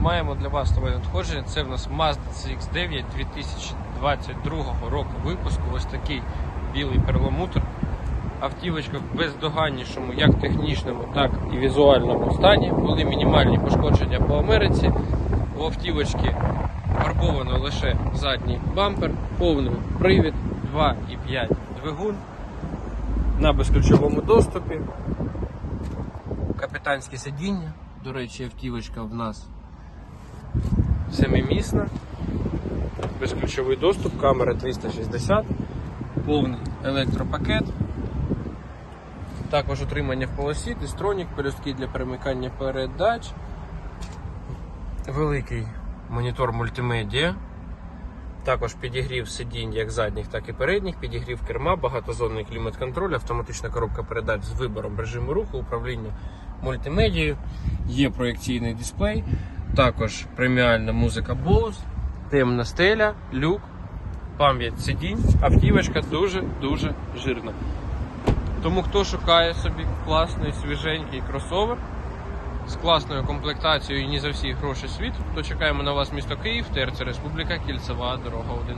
маємо для вас нове надходження. Це в нас Mazda CX-9 2022 року випуску. Ось такий білий перламутр. Автівочка в бездоганнішому, як технічному, так і візуальному стані. Були мінімальні пошкодження по Америці. У автівочки фарбовано лише задній бампер, повний привід, 2,5 двигун на безключовому доступі. Капітанське сидіння. До речі, автівочка в нас семимісна. Безключовий доступ, камера 360, повний електропакет. Також утримання в полосі, дистронік, пелюстки для перемикання передач, великий монітор мультимедіа. Також підігрів сидінь як задніх, так і передніх, підігрів керма, багатозонний клімат-контроль, автоматична коробка передач з вибором режиму руху, управління мультимедією, є проєкційний дисплей, також преміальна музика Bose, темна стеля, люк, пам'ять сидінь. Автівочка дуже-дуже жирна. Тому хто шукає собі класний свіженький кросовер з класною комплектацією і не за всі гроші світу, то чекаємо на вас місто Київ, Терця Республіка, Кільцева, дорога 1.